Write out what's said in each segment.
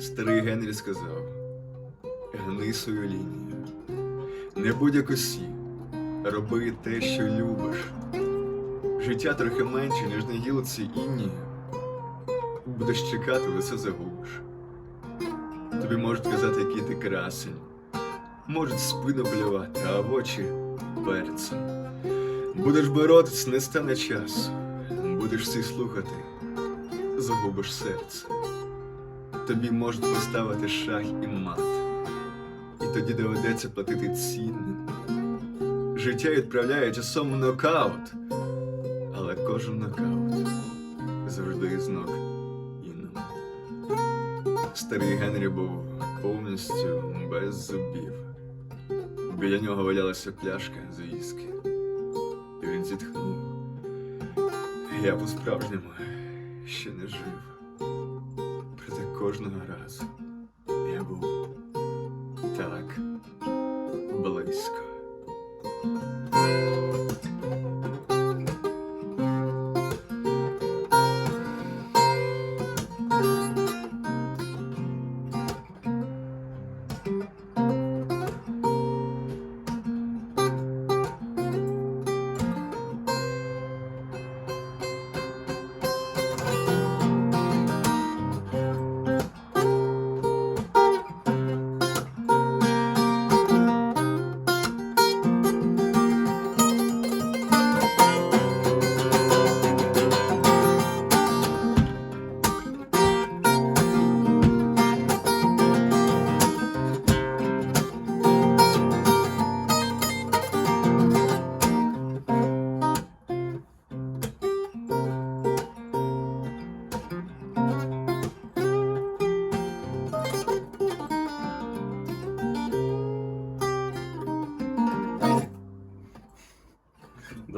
Старий Генрі сказав: гни свою лінію, не будь як усі, роби те, що любиш. Життя трохи менше, ніж на гілці інні. Будеш чекати, все загубиш. Тобі можуть казати, який ти красень, можуть спину плювати, а в очі перцем. Будеш боротись, не стане часу. Будеш всіх слухати, загубиш серце. Тобі можуть поставити шах і мат, і тоді доведеться платити цінним. Життя відправляє часом нокаут, але кожен нокаут завжди з ног іним. Старий Генрі був повністю без зубів. Біля нього валялася пляшка з віскі. І він зітхнув. Я по-справжньому ще не жив. Кожного разу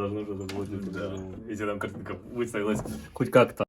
Должно что-то. Да. Если там картинка выставилась хоть как-то.